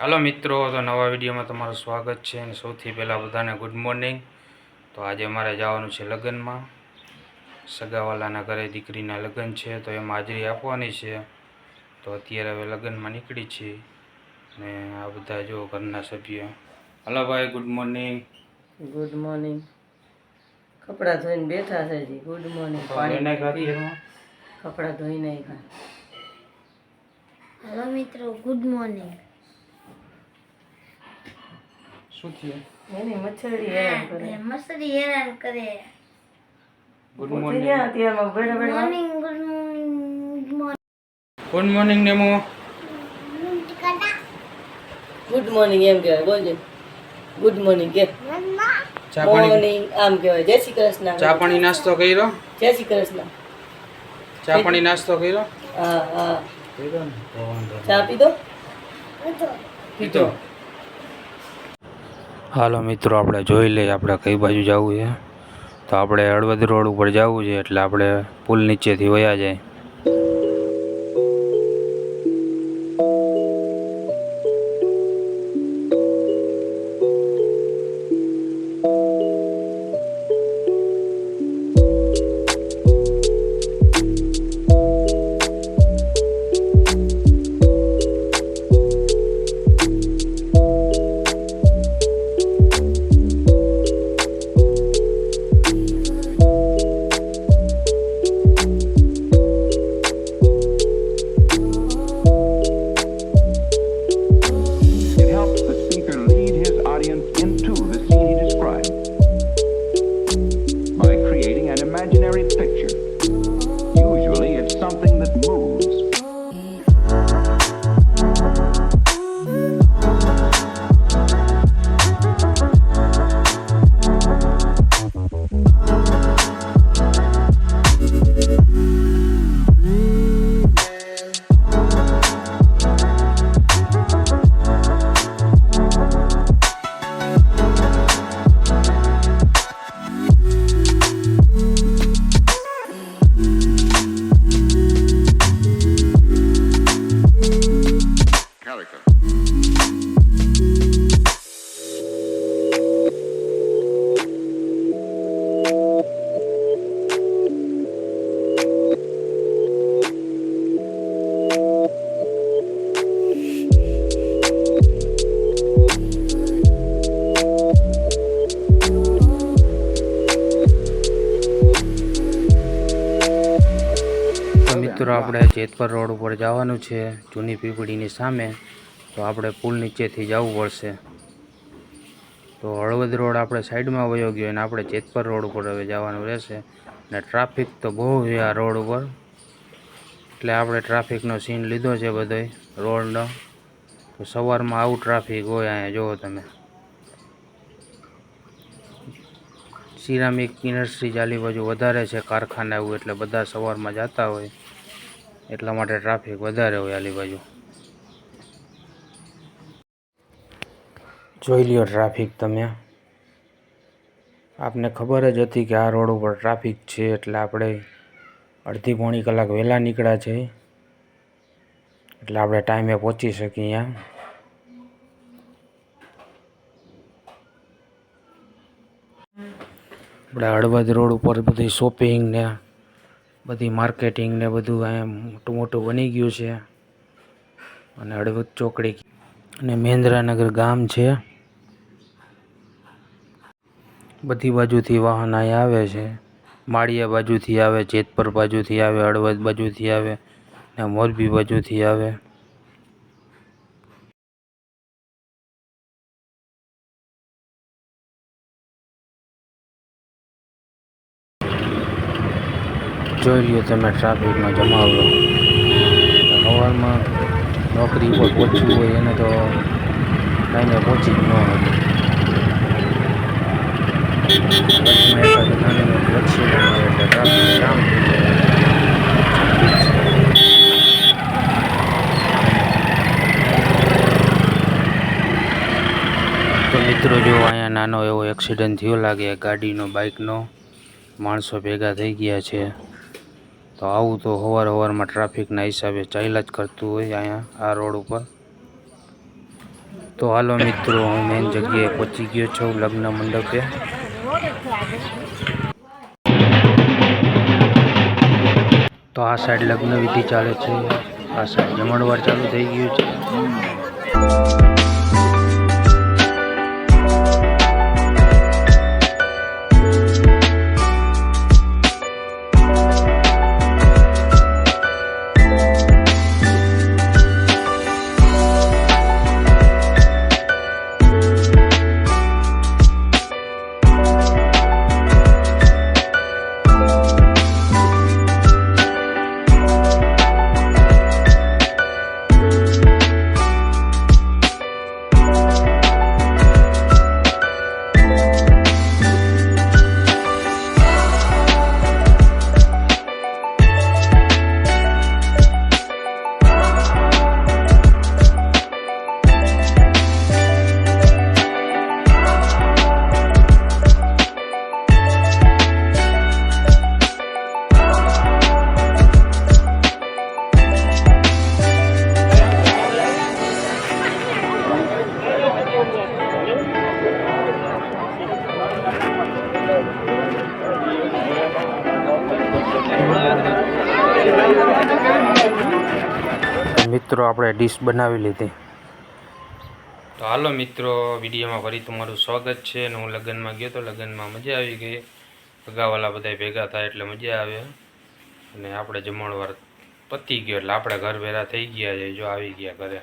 હાલો મિત્રો તો નવા વિડીયોમાં તમારું સ્વાગત છે અને સૌથી પહેલાં બધાને ગુડ મોર્નિંગ તો આજે મારે જવાનું છે લગ્નમાં. સગાવાલાના ઘરે દીકરીના લગ્ન છે તો એમાં હાજરી આપવાની છે. તો અત્યારે હવે લગ્નમાં નીકળી છીએ ને આ બધા જો ઘરના સભ્યો. હલો ભાઈ ગુડ મોર્નિંગ ગુડ મોર્નિંગ કપડાં ધોઈને બેઠા છે જી ગુડ મોર્નિંગ પાણી કપડાં ધોઈને હલો મિત્રો ગુડ મોર્નિંગ શું થયું? એની મચ્છરી હેરાન કરે. મસ્તી હેરાન કરે. ગુડ મોર્નિંગ અત્યારમાં બેઠા બેઠા. Morning good morning good morning નેમો good morning એમ કહેવાય બોલજો ગુડ મોર્નિંગ કે. ચા મોર્નિંગ આમ કહેવાય. જય શ્રી કૃષ્ણ. ચા પાણી નાસ્તો કર્યો? જય શ્રી કૃષ્ણ. ચા પાણી નાસ્તો કર્યો? હા હા. ચા પીધો? પીતો હાલો મિત્રો, આપણે જોઈ લઈએ, આપણે કઈ બાજુ જવું છે? તો આપણે હળવદ રોડ ઉપર જવું છે, એટલે આપણે પુલ નીચેથી વયા જાય. in મિત્રો આપણે જેતપર રોડ ઉપર જવાનું છે જૂની પીપળીની સામે તો આપણે પુલ નીચેથી જવું પડશે. તો હળવદ રોડ આપણે સાઈડમાં વયો ગયો અને આપણે જેતપર રોડ ઉપર હવે જવાનું રહેશે. અને ટ્રાફિક તો બહુ છે આ રોડ ઉપર. એટલે આપણે ટ્રાફિકનો સીન લીધો છે બધોય રોડનો. તો સવારમાં આવું ટ્રાફિક હોય અહીંયા જુઓ તમે. સિરામિક ઇન્ડસ્ટ્રી ચાલી બાજુ વધારે છે કારખાના એવું એટલે બધા સવારમાં જતા હોય. એટલા માટે ટ્રાફિક વધારે હોય આલી બાજુ. જોઈ લ્યો ટ્રાફિક તમે. આપને ખબર જ હતી કે આ રોડ ઉપર ટ્રાફિક છે એટલે આપણે અડધી પોણી કલાક વહેલા નીકળ્યા છે. એટલે આપણે ટાઈમે પહોંચી શકીએ અહીંયા. આપણે હળવદ રોડ ઉપર બધી શોપિંગ ને બધી માર્કેટિંગ ને બધું એમ મોટું મોટું બની ગયું છે. અને હળવદ ચોકડી અને મહેન્દ્રાનગર ગામ છે. બધી બાજુથી વાહન અહીંયા આવે છે. માળિયા બાજુથી આવે, જેતપર બાજુથી આવે, હળવદ બાજુથી આવે ને મોરબી બાજુથી આવે. જોઈ લ્યો તમે ટ્રાફિકમાં જમાવડો. સવારમાં નોકરી ઉપર પહોંચવું હોય એને તો ટાઈમે પહોંચી જ ન હતું એટલે ટ્રાફિક તો મિત્રો જો અહીંયા નાનો એવો એક્સિડન્ટ થયો લાગે, ગાડીનો બાઇકનો માણસો ભેગા થઈ ગયા છે. તો આવું તો હવાર હવારમાં ટ્રાફિકના હિસાબે ચાલ્યા જ કરતું હોય અહીંયા, આ રોડ ઉપર. તો હાલો મિત્રો, હું મેન જગ્યાએ પહોંચી ગયો છું લગ્ન મંડપે. તો આ સાઈડ લગ્ન વિધિ ચાલે છે, આ સાઈડ જમણવાર ચાલુ થઈ ગયું છે. મિત્રો આપણે ડીશ બનાવી લીધી. તો હાલો મિત્રો વિડીયોમાં ફરી તમારું સ્વાગત છે અને હું લગ્નમાં ગયો તો લગ્નમાં મજા આવી ગઈ. અગાવાલા બધા ભેગા થાય એટલે મજા આવે. અને આપણે જમણવાર પતી ગયો એટલે આપણે ઘર ભેરા થઈ ગયા છે જો આવી ગયા ઘરે.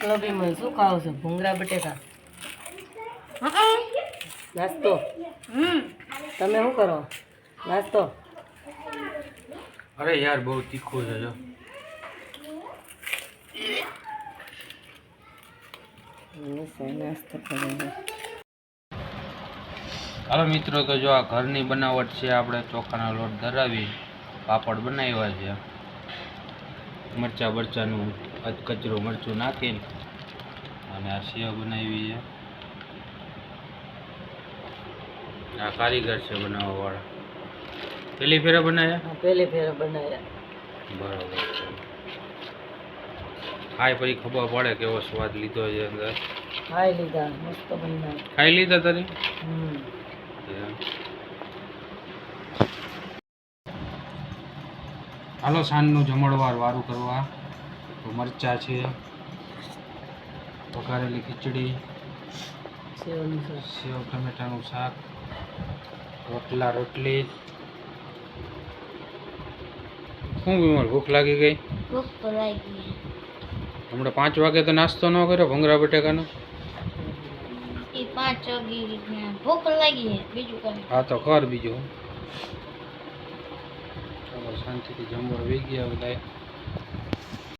ક્લબીમાં શું ખાવ છો? ભૂંગળા બટેકા? નાસ્તો? તમે શું કરો? નાસ્તો? અરે યાર બહુ તીખું છે જો. હાલો મિત્રો તો જો આ ઘરની બનાવટ છે આપણે ચોખાના લોટ ધરાવી પાપડ બનાવ્યા છે. મરચા બરચાનું કચરો મરચું નાખીને અને આ સેવ બનાવી છે આ કારીગર છે બનાવવા પેલી ફેરા બનાવ્યા પહેલી ફેર બનાવ્યા બરાબર ખાઈ પછી ખબર પડે કેવો સ્વાદ લીધો છે અંદર. ખાઈ લીધા મસ્ત બનાવ્યા ખાઈ લીધા તરી? હમ. હાલો સાંજનું જમણવાર વારું કરવા. તો મરચા છે વઘારેલી ખીચડી સેવ ટમેટાનું શાક રોટલા રોટલી. શું બીમાર? ભૂખ લાગી ગઈ? ભૂખ તો લાગી. હમણાં પાંચ વાગે તો નાસ્તો ન કર્યો ભંગરા બટેકાનો? એ પાંચ વાગી ભૂખ લાગી બીજું કઈ હા તો કર બીજું. ચાલો શાંતિથી જમવા વી ગયા બધા